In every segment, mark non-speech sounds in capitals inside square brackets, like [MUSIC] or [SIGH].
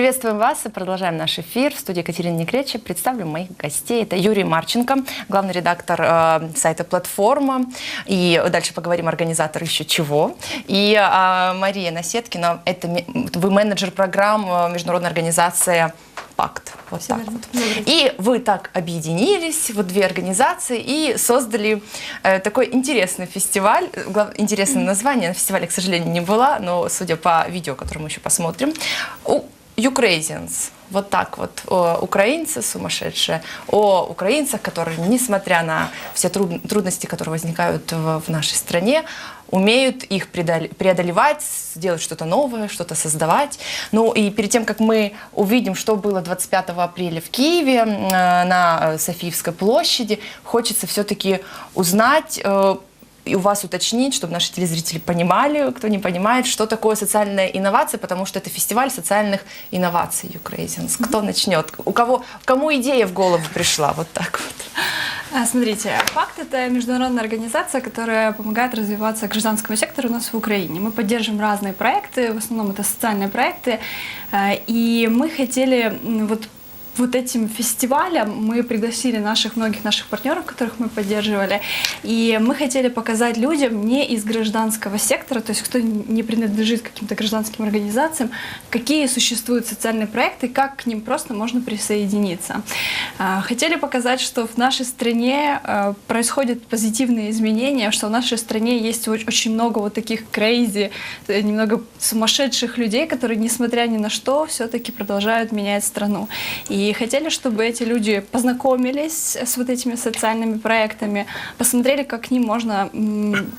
Приветствуем вас и продолжаем наш эфир. В студии Екатерина Некречи представлю моих гостей. Это Юрий Марченко, главный редактор э, сайта «Платформа». И дальше поговорим, организатор еще чего. И э, Мария Насеткина, это вы менеджер программ э, международной организации пакт. Вот так вот. И вы так объединились, вот две организации, и создали э, такой интересный фестиваль. Глав... Интересное название. На фестивале, к сожалению, не была, но судя по видео, которое мы еще посмотрим, Ukrainians. Вот так вот. О, украинцы сумасшедшие. О украинцах, которые, несмотря на все труд... трудности, которые возникают в, в нашей стране, умеют их преодолевать, делать что-то новое, что-то создавать. Ну и перед тем, как мы увидим, что было 25 апреля в Киеве э, на Софиевской площади, хочется все-таки узнать, э, и у вас уточнить, чтобы наши телезрители понимали, кто не понимает, что такое социальная инновация, потому что это фестиваль социальных инноваций Ukrainians. Кто начнет? У кого, кому идея в голову пришла? Вот так вот. А, смотрите, ФАКТ — это международная организация, которая помогает развиваться гражданскому сектору у нас в Украине. Мы поддерживаем разные проекты, в основном это социальные проекты, а, и мы хотели вот вот этим фестивалем мы пригласили наших многих наших партнеров, которых мы поддерживали, и мы хотели показать людям не из гражданского сектора, то есть кто не принадлежит каким-то гражданским организациям, какие существуют социальные проекты, как к ним просто можно присоединиться. А, хотели показать, что в нашей стране а, происходят позитивные изменения, что в нашей стране есть очень много вот таких crazy, э, немного сумасшедших людей, которые, несмотря ни на что, все-таки продолжают менять страну. И и хотели, чтобы эти люди познакомились с вот этими социальными проектами, посмотрели, как к ним можно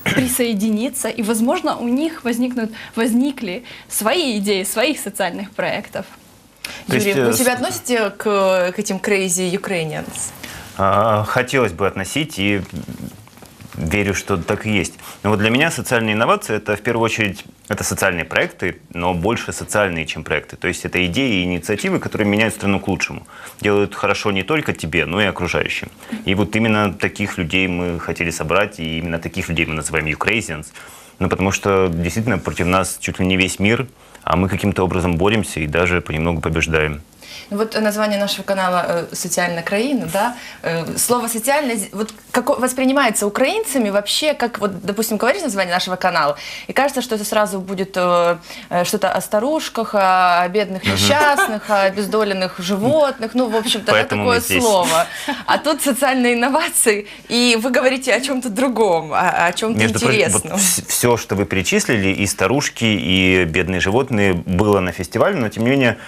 присоединиться, и, возможно, у них возникнут, возникли свои идеи, своих социальных проектов. То Юрий, есть, вы э, себя относите к, к этим crazy Ukrainians? А, хотелось бы относить, и верю, что так и есть. Но вот для меня социальные инновации – это в первую очередь это социальные проекты, но больше социальные, чем проекты. То есть это идеи и инициативы, которые меняют страну к лучшему. Делают хорошо не только тебе, но и окружающим. И вот именно таких людей мы хотели собрать, и именно таких людей мы называем Ukrainians. Ну, потому что действительно против нас чуть ли не весь мир, а мы каким-то образом боремся и даже понемногу побеждаем. Ну, вот название нашего канала э, «Социальная краина», да, э, слово «социальное» вот как воспринимается украинцами вообще, как вот, допустим, говоришь название нашего канала, и кажется, что это сразу будет э, что-то о старушках, о бедных несчастных, о обездоленных животных, ну, в общем-то, да, такое слово. А тут социальные инновации, и вы говорите о чем-то другом, о, чем-то интересном. Прочим, вот все, что вы перечислили, и старушки, и бедные животные, было на фестивале, но, тем не менее,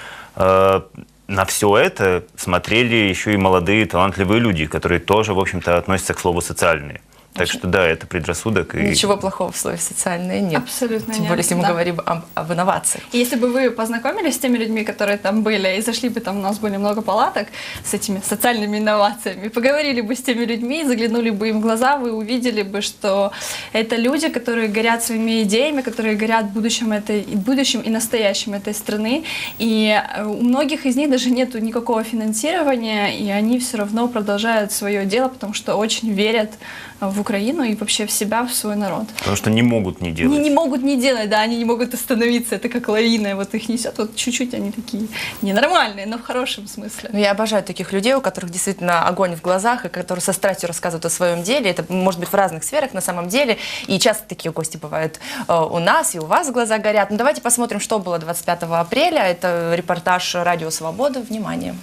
на все это смотрели еще и молодые талантливые люди, которые тоже, в общем-то, относятся к слову «социальные». Так что да, это предрассудок. Ничего и... плохого в слове «социальное» нет. Абсолютно Тем нет. более, если мы да. говорим об, об инновациях. И если бы вы познакомились с теми людьми, которые там были, и зашли бы, там у нас были много палаток с этими социальными инновациями, поговорили бы с теми людьми, заглянули бы им в глаза, вы увидели бы, что это люди, которые горят своими идеями, которые горят будущим, этой, будущим и настоящим этой страны. И э, у многих из них даже нет никакого финансирования, и они все равно продолжают свое дело, потому что очень верят в Украину и вообще в себя, в свой народ. Потому что не могут не делать. Не, не могут не делать, да, они не могут остановиться, это как лавина, вот их несет, вот чуть-чуть они такие ненормальные, но в хорошем смысле. Ну, я обожаю таких людей, у которых действительно огонь в глазах, и которые со страстью рассказывают о своем деле, это может быть в разных сферах на самом деле, и часто такие гости бывают э, у нас, и у вас глаза горят. Ну, давайте посмотрим, что было 25 апреля, это репортаж «Радио Свобода», внимание.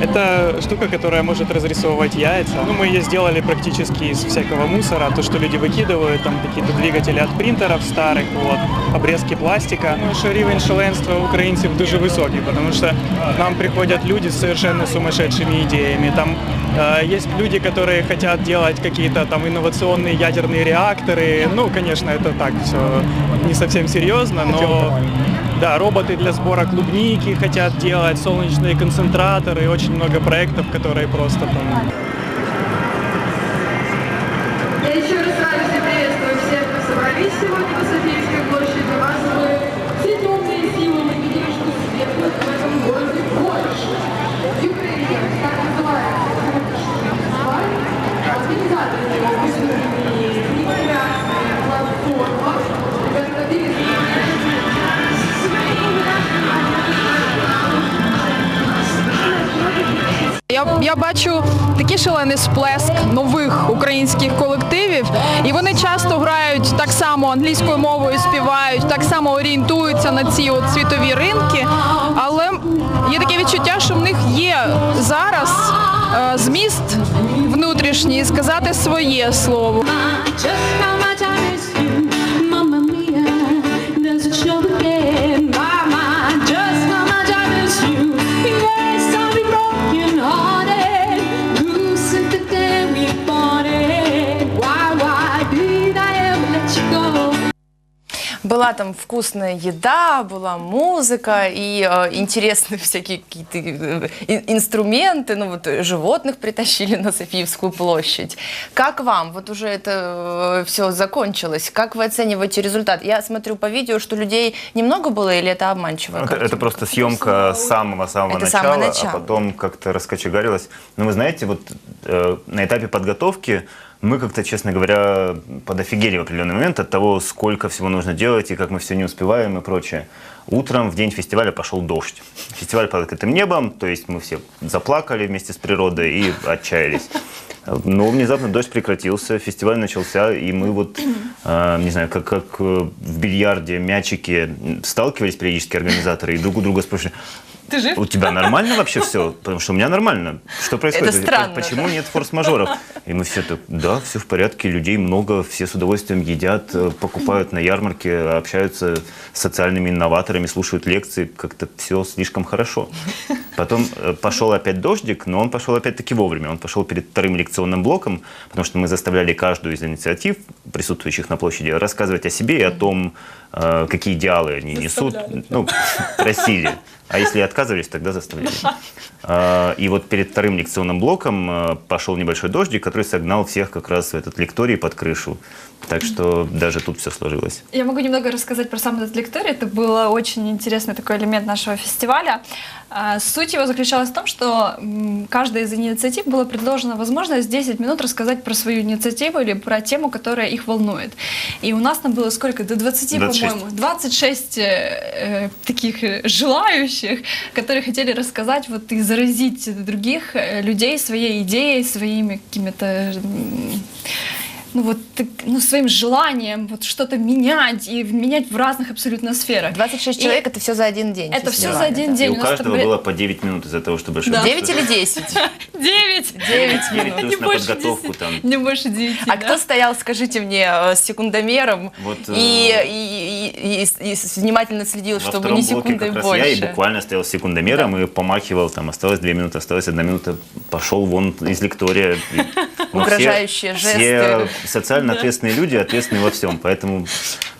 Это штука, которая может разрисовывать яйца. Ну, мы ее сделали практически из всякого мусора. То, что люди выкидывают, там какие-то двигатели от принтеров старых, вот, обрезки пластика. Ну, що рівень шаленства українців дуже високий, потому что к нам приходят люди с совершенно сумасшедшими идеями. Там э, есть люди, которые хотят делать какие-то там инновационные ядерные реакторы. Ну, конечно, это так все не совсем серьезно, но да, роботы для сбора клубники хотят делать, солнечные концентраторы, очень много проектов, которые просто там... Я еще раз рада приветствую всех, кто собрались сегодня на Софийской я, я бачу такий шалений сплеск нових українських колективів, і вони часто грають так само англійською мовою, співають, так само орієнтуються на ці от світові ринки. Але є таке відчуття, що в них є зараз е, зміст внутрішній сказати своє слово. Была там вкусная еда, была музыка и э, интересные [LAUGHS] всякие какие-то э, ин- инструменты. Ну вот э, животных притащили на Софиевскую площадь. Как вам? Вот уже это все закончилось. Как вы оцениваете результат? Я смотрю по видео, что людей немного было или это обманчивая Ну, Это, это просто съемка с самого-самого начала, самое начало. а потом как-то раскочегарилось. Но вы знаете, вот э, на этапе подготовки мы как-то, честно говоря, подофигели в определенный момент от того, сколько всего нужно делать и как мы все не успеваем и прочее. Утром в день фестиваля пошел дождь. Фестиваль под открытым небом, то есть мы все заплакали вместе с природой и отчаялись. Но внезапно дождь прекратился, фестиваль начался, и мы вот, э, не знаю, как, как э, в бильярде мячики сталкивались периодически организаторы и друг у друга спрашивали, Ты жив? у тебя нормально вообще все? Потому что у меня нормально. Что происходит? Это странно, Почему нет форс-мажоров? И мы все так, да, все в порядке, людей много, все с удовольствием едят, э, покупают на ярмарке, общаются с социальными инноваторами, слушают лекции, как-то все слишком хорошо. Потом э, пошел опять дождик, но он пошел опять-таки вовремя. Он пошел перед вторым лекционным блоком, потому что мы заставляли каждую из инициатив, присутствующих на площади, рассказывать о себе и о том, э, какие идеалы они несут. Ну, просили. А если отказывались, тогда заставляли. А, И вот перед вторым лекционным блоком э, пошел небольшой дождик, который согнал всех как раз в этот лекторий под крышу. Так что даже тут все сложилось. Я могу немного рассказать про сам этот лекторий. Это был очень интересный такой элемент нашего фестиваля. А, Суть его заключалась в том, что каждой из инициатив была предложена возможность 10 минут рассказать про свою инициативу или про тему, которая их волнует. И у нас там было сколько? До 20, 26. по-моему. 26 э, э, таких э, желающих, которые хотели рассказать вот и заразить других э, людей своей идеей, своими какими-то ну вот ну, своим желанием вот что-то менять и менять в разных абсолютно сферах. 26 И человек, это все за один день. Это все за один да. И день. у У каждого были- было по 9 минут из-за того, чтобы... Да. 9 или 10? [LAUGHS] Девять. 9 9 минут. плюс на подготовку там. Не больше девяти. А да? кто стоял, скажите мне, э, с секундомером и, э, и- и- и- и внимательно следил, чтобы блоке секунды больше? я и буквально стоял с секундомером и помахивал, там осталось 2 минуты, осталась 1 минута, пошел вон из лектория. И, [LAUGHS] ну, Угрожающие жесты. Социально ответственные люди ответственны во всем, поэтому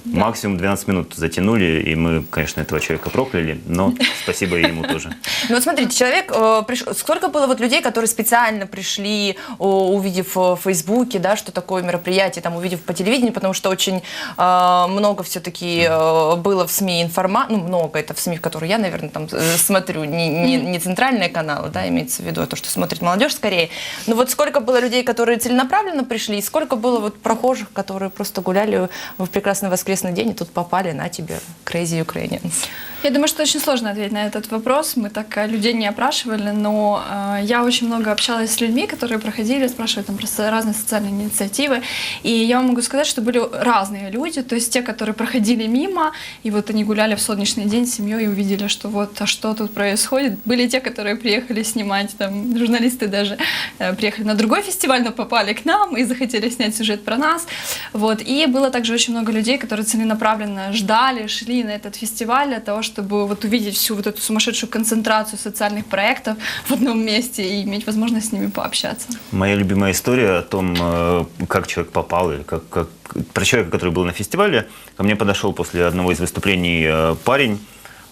максимум 12 минут затянули, и мы, конечно, этого человека прокляли, но [LAUGHS] спасибо и ему тоже. Ну вот смотрите, человек э, приш- Сколько было вот людей, которые специально пришли, о, увидев э, в Фейсбуке, да, что такое мероприятие, там, увидев по телевидению, потому что очень э, много все-таки э, было в СМИ информации, ну, много это в СМИ, в которые я, наверное, там смотрю, не, не, не центральные каналы, да, имеется в виду, а то, что смотрит молодежь скорее. Но вот сколько было людей, которые целенаправленно пришли, и сколько было вот прохожих, которые просто гуляли в прекрасный воскресный день и тут попали на тебе, Crazy Ukrainians. Я думаю, что очень сложно ответить на этот вопрос. Мы так э, людей не опрашивали, но э, я очень много общалась с людьми, которые проходили, спрашивали там про со- разные социальные инициативы. И я могу сказать, что были разные люди, то есть те, которые проходили мимо, и вот они гуляли в солнечный день с семьей и увидели, что вот, а что тут происходит. Были те, которые приехали снимать, там, журналисты даже э, приехали на другой фестиваль, но попали к нам и захотели снять сюжет про нас. Вот. И было также очень много людей, которые целенаправленно ждали, шли на этот фестиваль для того, чтобы вот увидеть всю вот эту сумасшедшую концентрацию социальных проектов в одном месте и иметь возможность с ними пообщаться. Моя любимая история о том, э, как человек попал, или как, как... про человека, который был на фестивале. Ко мне подошел после одного из выступлений э, парень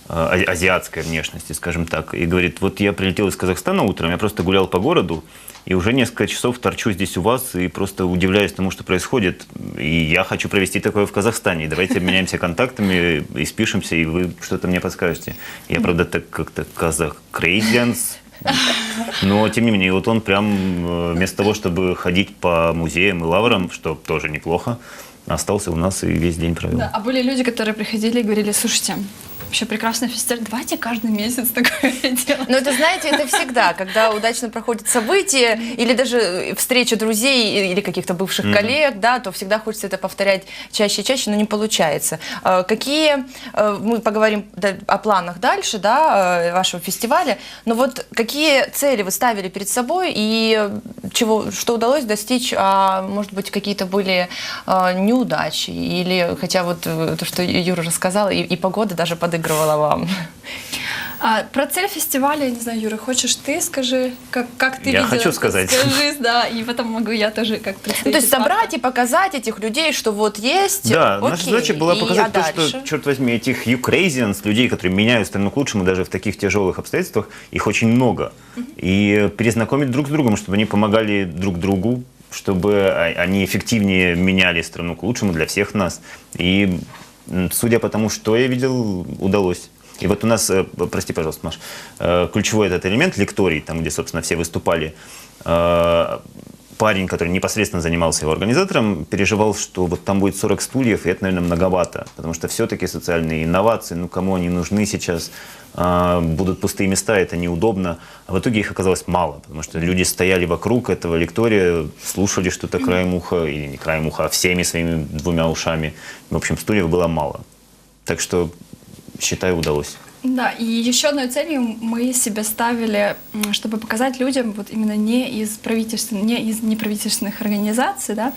азиатской внешности, скажем так, и говорит, вот я прилетел из Казахстана утром, я просто гулял по городу, и уже несколько часов торчу здесь у вас и просто удивляюсь тому, что происходит. И я хочу провести такое в Казахстане. Давайте обменяемся контактами и спишемся, и вы что-то мне подскажете. Я, правда, так как-то казах крейзианс, но, тем не менее, вот он прям э, вместо того, чтобы ходить по музеям и лаврам, что тоже неплохо, остался у нас и весь день провел. Да, а были люди, которые приходили и говорили, слушайте, вообще прекрасный фестиваль. Давайте каждый месяц такое [LAUGHS] делать. Но это, знаете, это всегда, когда удачно проходит событие или даже встреча друзей или каких-то бывших коллег, да, то всегда хочется это повторять чаще и чаще, но не получается. Э, Какие, э, мы поговорим о планах дальше, да, э, вашего фестиваля, но вот какие цели вы ставили перед собой и чего, что удалось достичь, а может быть, какие-то были э, неудачи или, хотя вот э, то, что Юра рассказала, и, и погода даже подыгрывала вам. А, про цель фестиваля, я не знаю, Юра, хочешь ты скажи, как, как ты Я видела хочу сказать. Скажи, да, и потом могу я тоже как Ну, то есть собрать и показать этих людей, что вот есть. Да, наша окей, задача была и- показать а то, дальше? что, черт возьми, этих Ukrainians, людей, которые меняют страну к лучшему даже в таких тяжелых обстоятельствах, их очень много. И перезнакомить друг с другом, чтобы они помогали друг другу, чтобы они эффективнее меняли страну к лучшему для всех нас. И судя по тому, что я видел, удалось. И вот у нас, э, прости, пожалуйста, Маш, э, ключевой этот элемент лекторий, там, где, собственно, все выступали, э, парень, который непосредственно занимался его организатором, переживал, что вот там будет 40 стульев, и это, наверное, многовато, потому что все-таки социальные инновации, ну кому они нужны сейчас, А, будут пустые места, это неудобно. А в итоге их оказалось мало, потому что люди стояли вокруг этого лектория, слушали что-то краем уха, или не краем уха, а всеми своими двумя ушами. В общем, стульев было мало. Так что, считаю, удалось. Да, и еще одной целью мы себе ставили, чтобы показать людям вот именно не из правительственных, не из неправительственных организаций, да,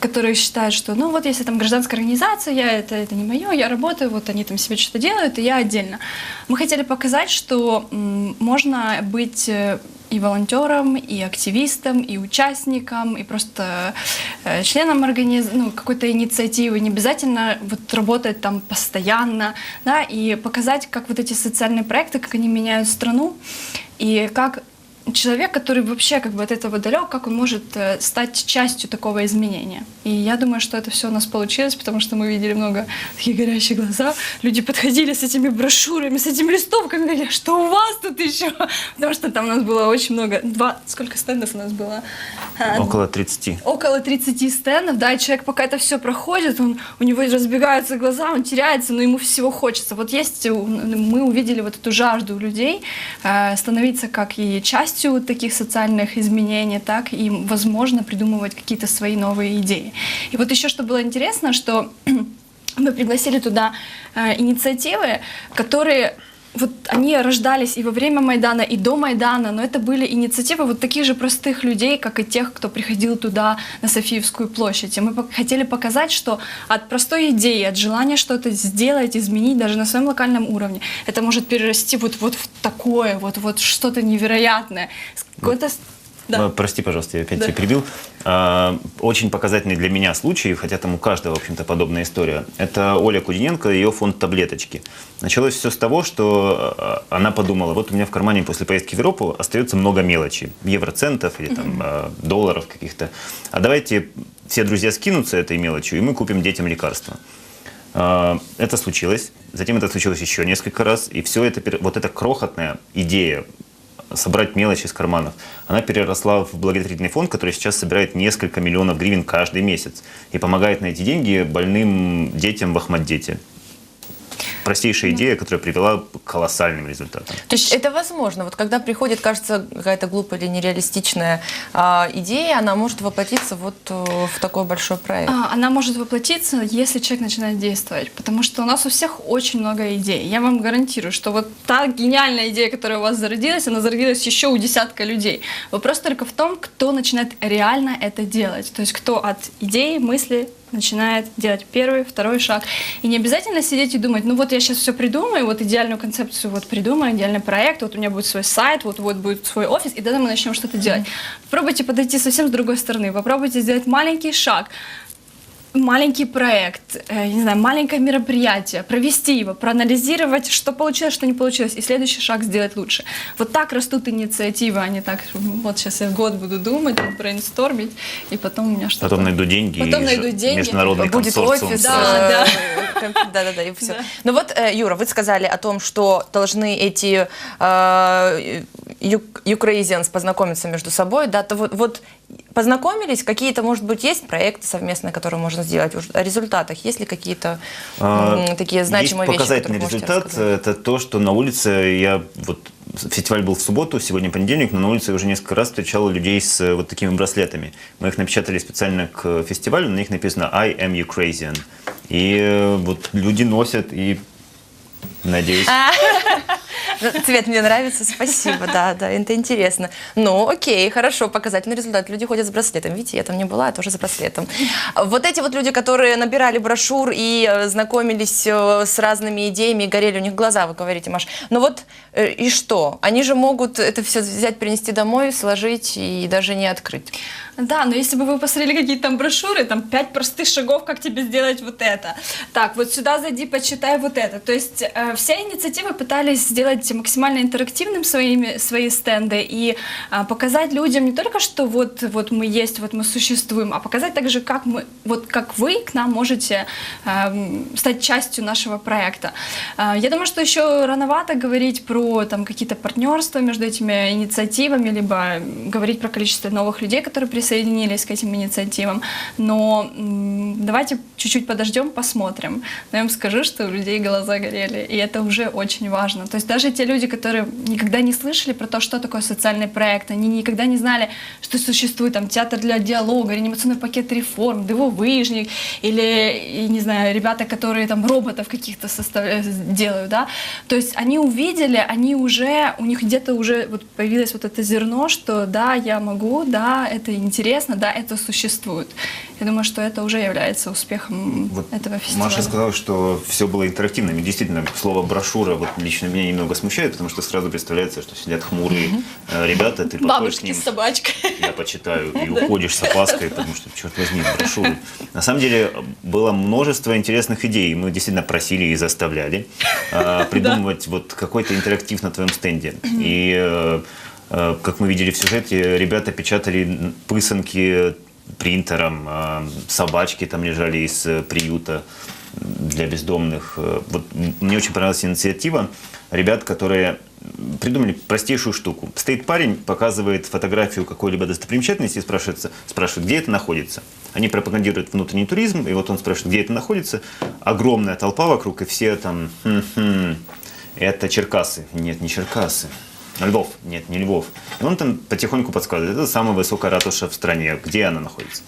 которые считают, что ну вот если там гражданская организация, я это, это не мое, я работаю, вот они там себе что-то делают, и я отдельно. Мы хотели показать, что м, можно быть э, и волонтером, и активистом, и участником, и просто э, членом организ... ну, какой-то инициативы. Не обязательно вот работать там постоянно, да, и показать, как вот эти социальные проекты, как они меняют страну, и как человек, который вообще как бы от этого далек, как он может э, стать частью такого изменения. И я думаю, что это все у нас получилось, потому что мы видели много таких горящих глаза. Люди подходили с этими брошюрами, с этими листовками, говорили, что у вас тут еще? Потому что там у нас было очень много. Два, сколько стендов у нас было? А, Около 30. около 30 стендов, да, и человек, пока это все проходит, он, у него разбегаются глаза, он теряется, но ему всего хочется. Вот есть, мы увидели вот эту жажду у людей э, становиться как и частью таких социальных изменений, так и, возможно, придумывать какие-то свои новые идеи. И вот еще что было интересно, что [CLEARS THROAT] мы пригласили туда э, инициативы, которые вот они рождались и во время Майдана, и до Майдана, но это были инициативы вот таких же простых людей, как и тех, кто приходил туда на Софиевскую площадь. И мы хотели показать, что от простой идеи, от желания что-то сделать, изменить даже на своем локальном уровне, это может перерасти вот, вот в такое, вот, вот что-то невероятное. С- Да. Э, Прости, пожалуйста, я опять Да. тебя перебил. А, Очень показательный для меня случай, хотя там у каждого, в общем-то, подобная история. Это Оля Кудиненко и ее фонд «Таблеточки». Началось все с того, что э, она подумала, вот у меня в кармане после поездки в Европу остается много мелочи, евроцентов или там э, долларов каких-то. А давайте все друзья скинутся этой мелочью, и мы купим детям лекарства. Это случилось. Затем это случилось еще несколько раз. И все это, вот эта крохотная идея собрать мелочи из карманов, она переросла в благотворительный фонд, который сейчас собирает несколько миллионов гривен каждый месяц и помогает на эти деньги больным детям в Ахмаддете. Простейшая идея, которая привела к колоссальным результатам. То есть это возможно. Вот когда приходит, кажется, какая-то глупая или нереалистичная а, идея, она может воплотиться вот э, в такой большой проект. А, Она может воплотиться, если человек начинает действовать, потому что у нас у всех очень много идей. Я вам гарантирую, что вот та гениальная идея, которая у вас зародилась, она зародилась еще у десятка людей. Вопрос только в том, кто начинает реально это делать. То есть кто от идеи, мысли начинает делать первый, второй шаг. И не обязательно сидеть и думать, ну вот я сейчас все придумаю, вот идеальную концепцию вот придумаю, идеальный проект, вот у меня будет свой сайт, вот, вот будет свой офис, и тогда мы начнем что-то делать. Попробуйте подойти совсем с другой стороны, попробуйте сделать маленький шаг, маленький проект, э, не знаю, маленькое мероприятие, провести его, проанализировать, что получилось, что не получилось, и следующий шаг сделать лучше. Вот так растут инициативы, а не так, что, ну, вот сейчас я год буду думать, брейнстормить, и потом у меня что-то... Потом найду деньги. Потом найду деньги. Международный Будет консорциум. офис. Да, э, комп- Да-да-да, и все. [LAUGHS] Да. Ну вот, э, Юра, вы сказали о том, что должны эти э, Ю- Ukrainians познакомиться между собой, да, то вот, вот познакомились, какие-то, может быть, есть проекты совместные, которые можно сделать, Уж о результатах, есть ли какие-то А, такие значимые Есть вещи, показательный которые можете результат. Это то, что на улице я вот фестиваль был в субботу, сегодня понедельник, но на улице я уже несколько раз встречал людей с э, вот такими браслетами. Мы их напечатали специально к фестивалю, на них написано I am Ukrainian. И э, вот люди носят и надеюсь. Цвет мне нравится, спасибо, да, да, это интересно. Ну, окей, хорошо, показательный результат. Люди ходят с браслетом. Видите, я там не была, я тоже с браслетом. Вот эти вот люди, которые набирали брошюр и э, знакомились э, с разными идеями, горели у них глаза, вы говорите, Маш. Ну вот, э, и что? Они же могут это все взять, принести домой, сложить и даже не открыть. Да, но если бы вы посмотрели какие-то там брошюры, там пять простых шагов, как тебе сделать вот это. Так, вот сюда зайди, почитай вот это. То есть э, все инициативы пытались сделать максимально интерактивным своими, свои стенды и а, показать людям не только, что вот, вот мы есть, вот мы существуем, а показать также, как мы, вот как вы к нам можете эм, стать частью нашего проекта. А, я думаю, что еще рановато говорить про там какие-то партнерства между этими инициативами, либо говорить про количество новых людей, которые присоединились к этим инициативам. Но давайте чуть-чуть подождем, посмотрим. Но я вам скажу, что у людей глаза горели, и это уже очень важно. То есть даже те люди, которые никогда не слышали про то, что такое социальный проект, они никогда не знали, что существует там театр для диалога, реанимационный пакет реформ, дивовыжник, или, не знаю, ребята, которые там роботов каких-то состав... делают, да. То есть они увидели, они уже, у них где-то уже вот появилось вот это зерно, что да, я могу, да, это интересно, да, это существует. Я думаю, что это уже является успехом Вот этого фестиваля. Маша сказала, что все было интерактивным. И действительно, слово брошюра вот лично меня немного смущает, потому что сразу представляется, что сидят хмурые э, ребята, ты подходишь к ним, с собачкой. я почитаю, и [LAUGHS] уходишь с опаской, потому что, черт возьми, брошюры. На самом деле было множество интересных идей. Мы действительно просили и заставляли э, [LAUGHS] придумывать вот какой-то интерактив на твоем стенде. И э, как мы видели в сюжете, ребята печатали пысанки принтером, собачки там лежали из приюта для бездомных. Вот мне очень понравилась инициатива ребят, которые придумали простейшую штуку. Стоит парень, показывает фотографию какой-либо достопримечательности и спрашивает, спрашивает, где это находится. Они пропагандируют внутренний туризм, и вот он спрашивает, где это находится. Огромная толпа вокруг, и все там, «Хм-хм, это Черкасы. Нет, не Черкасы. Львов. Нет, не Львов. И он там потихоньку подсказывает, это самая высокая ратуша в стране, где она находится.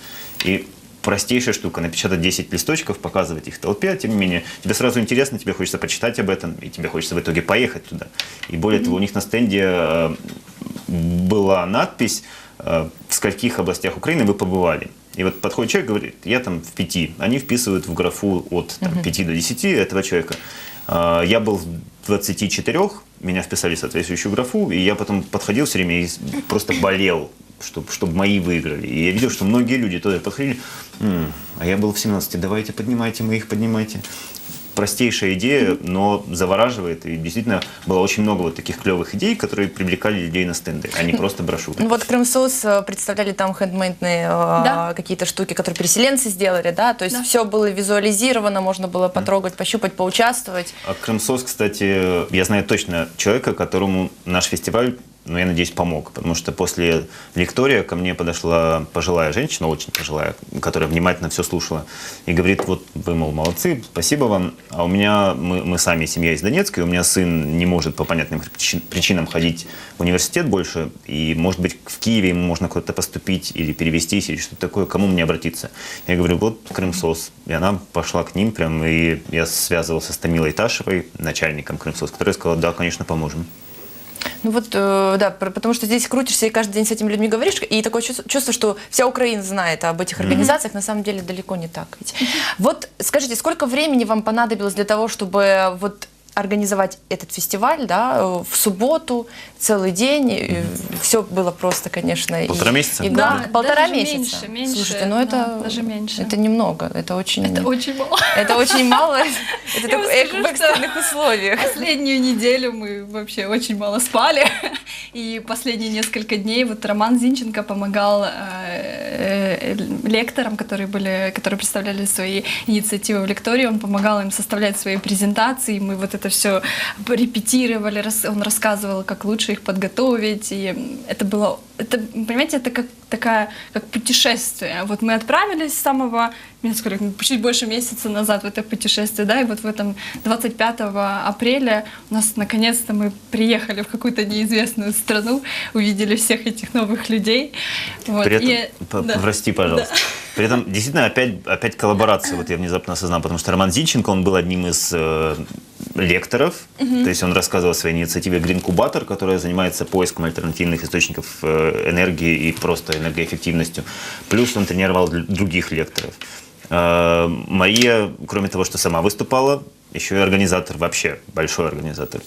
И простейшая штука, напечатать 10 листочков, показывать их толпе, тем не менее, тебе сразу интересно, тебе хочется почитать об этом, и тебе хочется в итоге поехать туда. И более того, у них на стенде э, была надпись, э, в скольких областях Украины вы побывали. И вот подходит человек, говорит, я там в пяти. Они вписывают в графу от там, 5 до 10 этого человека. Э, Я был в 24, меня вписали в соответствующую графу, и я потом подходил все время и просто болел, чтобы, чтобы мои выиграли. И я видел, что многие люди туда подходили, «М, а я был в 17, давайте поднимайте моих, поднимайте. Простейшая идея, но завораживает. И действительно было очень много вот таких клевых идей, которые привлекали людей на стенды, а не [LAUGHS] просто брошюры. Ну вот Крымсос э, представляли там хендмейдные э, Да. какие-то штуки, которые переселенцы сделали, да, то есть Да. все было визуализировано, можно было потрогать, пощупать, поучаствовать. А Крымсос, кстати, я знаю точно человека, которому наш фестиваль, ну, я надеюсь, помог. Потому что после лектория ко мне подошла пожилая женщина, очень пожилая, которая внимательно все слушала. И говорит, вот вы, мол, молодцы, спасибо вам. А у меня, мы, мы сами семья из Донецка, и у меня сын не может по понятным причин- причинам ходить в университет больше. И, может быть, в Киеве ему можно куда-то поступить или перевестись, или что-то такое. Кому мне обратиться? Я говорю, вот Крымсос. И она пошла к ним прям, и я связывался с Томилой Ташевой, начальником Крымсос, которая сказала, да, конечно, поможем. Ну вот, э, да, потому что здесь крутишься и каждый день с этими людьми говоришь, и такое чувство, чувство, что вся Украина знает об этих организациях, на самом деле далеко не так. Ведь. Вот скажите, сколько времени вам понадобилось для того, чтобы вот организовать этот фестиваль, да, э, в субботу, целый день, э, все было просто, конечно. и- Полтора месяца? И, главное- Да, полтора даже месяца. меньше, меньше, Слушайте, ну да, это даже меньше. Это немного, это очень. Это очень мало. это очень мало. [LAUGHS] Это так- в экстренных условиях. Последнюю неделю мы вообще очень мало спали. И последние несколько дней вот Роман Зинченко помогал э, э, лекторам, которые были, которые представляли свои инициативы в лектории, он помогал им составлять свои презентации. Мы вот это все репетировали, он рассказывал, как лучше их подготовить. И это было, это, понимаете, это как такая, как путешествие. Вот мы отправились с самого, мне сколько, чуть больше месяца назад в это путешествие, да, и вот в этом 25 апреля у нас наконец-то мы приехали в какую-то неизвестную страну, увидели всех этих новых людей. Вот, При этом, и- да. прости, пожалуйста. При этом действительно опять, опять коллаборация, вот я внезапно осознал, потому что Роман Зинченко, он был одним из лекторов, то есть он рассказывал о своей инициативе Green Cubator, которая занимается поиском альтернативных источников э, энергии и просто энергоэффективностью. Плюс он тренировал других лекторов. Э, Мария, кроме того, что сама выступала, еще и организатор, вообще большой организатор.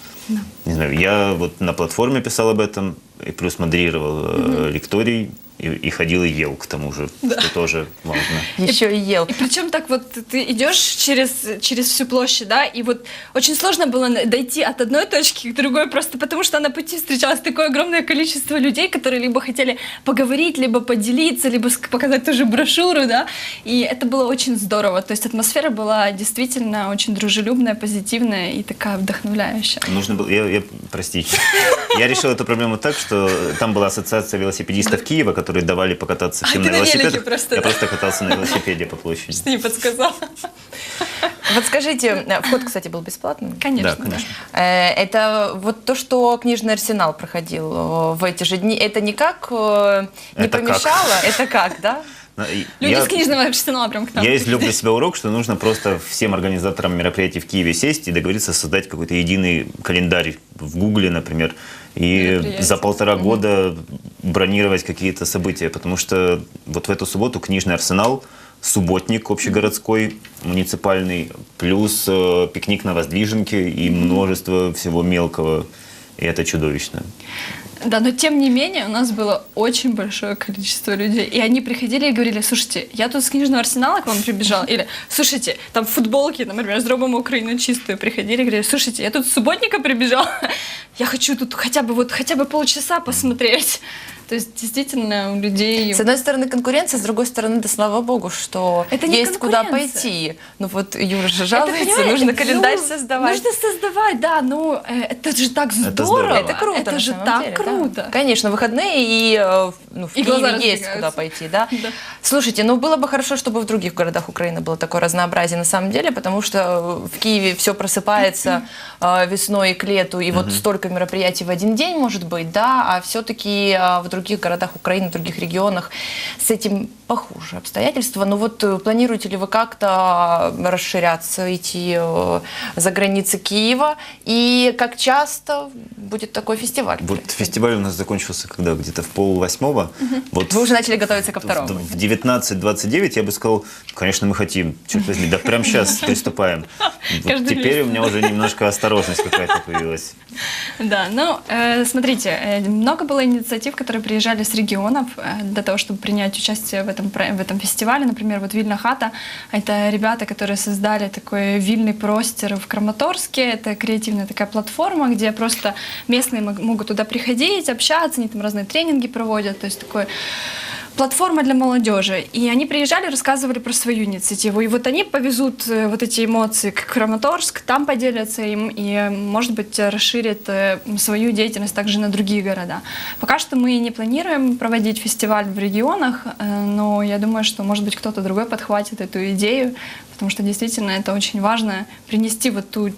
Не знаю, я вот на платформе писал об этом, и плюс модерировал э, лекторий, и, и ходил и ел, к тому же, что тоже важно. [LAUGHS] Еще и ел. И причем так вот ты идешь через, через всю площадь, да, и вот очень сложно было дойти от одной точки к другой, просто потому что на пути встречалось такое огромное количество людей, которые либо хотели поговорить, либо поделиться, либо показать тоже брошюру, да, и это было очень здорово, то есть атмосфера была действительно очень дружелюбная, позитивная и такая вдохновляющая. Нужно было, я, я- прости, я решил эту проблему так, что там была ассоциация велосипедистов Киева, которые давали покататься всем А, на велосипедах. просто, я да? просто катался на велосипеде по площади. Ты не подсказала. Вот скажите, вход, кстати, был бесплатным? Конечно. Да, конечно. Э, Это вот то, что книжный арсенал проходил э, в эти же дни. Это никак э, не Это как? помешало? Это как, да? И Люди я- с книжного арсенала прям к нам. Я извлек для себя урок, что нужно просто всем организаторам мероприятий в Киеве сесть и договориться создать какой-то единый календарь в Гугле, например, и за полтора года бронировать какие-то события, потому что вот в эту субботу книжный арсенал, субботник общегородской, муниципальный, плюс э, пикник на Воздвиженке и множество всего мелкого. И это чудовищно. Да, но тем не менее у нас было очень большое количество людей. И они приходили и говорили, слушайте, я тут с книжного арсенала к вам прибежал. Или, слушайте, там футболки, например, «Зробимо Украину чистую». Приходили и говорили, слушайте, я тут с субботника прибежал. Я хочу тут хотя бы вот хотя бы полчаса посмотреть. То есть действительно у людей... С одной стороны конкуренция, с другой стороны, да слава богу, что Это не есть куда пойти. Ну вот Юра же Это, жалуется, понимаете, нужно календарь ну, создавать. Нужно создавать, да, ну э, это же так здорово. здорово. Это круто, Это же так деле, да. круто. Конечно, выходные и э, ну, в И Киеве есть куда пойти, да? [LAUGHS] Да. Слушайте, ну было бы хорошо, чтобы в других городах Украины было такое разнообразие на самом деле, потому что в Киеве все просыпается [LAUGHS] э, весной к лету, и вот столько мероприятий в один день может быть, да, а все-таки в других городах Украины, в других регионах. С этим похуже обстоятельства. Но вот э, планируете ли вы как-то расширяться, идти э, за границы Киева? И как часто будет такой фестиваль? Вот фестиваль у нас закончился когда? Где-то в пол восьмого. Вот Вы уже начали готовиться ко второму. В 19-29 я бы сказал, конечно, мы хотим, черт возьми, да прямо сейчас приступаем. [LAUGHS] Вот теперь у меня уже немножко осторожность какая-то появилась. Да, ну, э, смотрите, э, много было инициатив, которые приезжали с регионов э, для того, чтобы принять участие в этом, в этом фестивале. Например, вот Вильна Хата — это ребята, которые создали такой вильный простер в Краматорске. Это креативная такая платформа, где просто местные мог- могут туда приходить, общаться, они там разные тренинги проводят. То есть такой платформа для молодежи. И они приезжали, рассказывали про свою инициативу. И вот они повезут э, вот эти эмоции к Краматорск, там поделятся им и, может быть, расширят э, свою деятельность также на другие города. Пока что мы не планируем проводить фестиваль в регионах, э, но я думаю, что, может быть, кто-то другой подхватит эту идею, потому что действительно это очень важно принести вот, ту,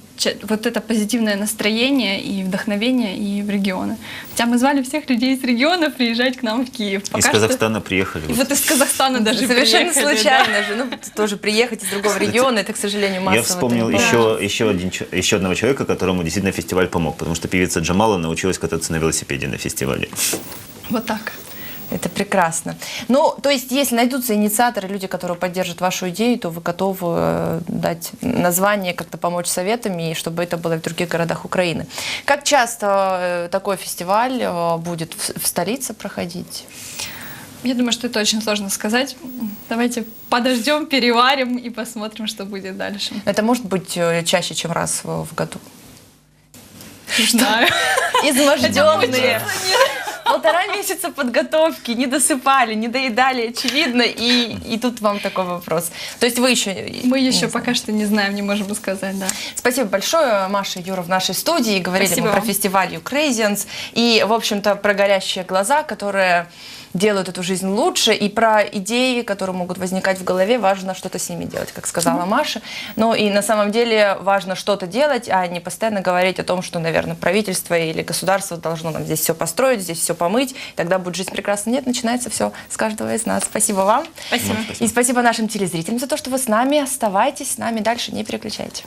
вот это позитивное настроение и вдохновение и в регионы. Хотя мы звали всех людей из региона приезжать к нам в Киев. Из Пока что- Казахстана приехали. и вот из Казахстана даже Совершенно приехали, случайно же. Ну, тоже приехать из другого региона, это, к сожалению, массово. Я вспомнил еще, еще, один, еще одного человека, которому действительно фестиваль помог, потому что певица Джамала научилась кататься на велосипеде на фестивале. да. Вот так. Это прекрасно. Ну, то есть, если найдутся инициаторы, люди, которые поддержат вашу идею, то вы готовы э, дать название, как-то помочь советами, и чтобы это было и в других городах Украины. Как часто э, такой фестиваль э, будет в, столице проходить? Я думаю, что это очень сложно сказать. Давайте подождем, переварим и посмотрим, что будет дальше. Это может быть чаще, чем раз в, в году. Не знаю. Изможденные. Полтора месяца подготовки, не досыпали, не доедали, очевидно, и, и тут вам такой вопрос. То есть вы еще... Мы еще знаю. пока что не знаем, не можем сказать, да. Спасибо большое, Маша и Юра, в нашей студии. Говорили Спасибо мы про фестиваль Ukrasians и, в общем-то, про горящие глаза, которые делают эту жизнь лучше, и про идеи, которые могут возникать в голове, важно что-то с ними делать, как сказала Маша. Ну и на самом деле важно что-то делать, а не постоянно говорить о том, что, наверное, правительство или государство должно нам здесь все построить, здесь все помыть, тогда будет жизнь прекрасна. Нет, начинается все с каждого из нас. Спасибо вам. Спасибо. И спасибо нашим телезрителям за то, что вы с нами. Оставайтесь с нами дальше, не переключайте.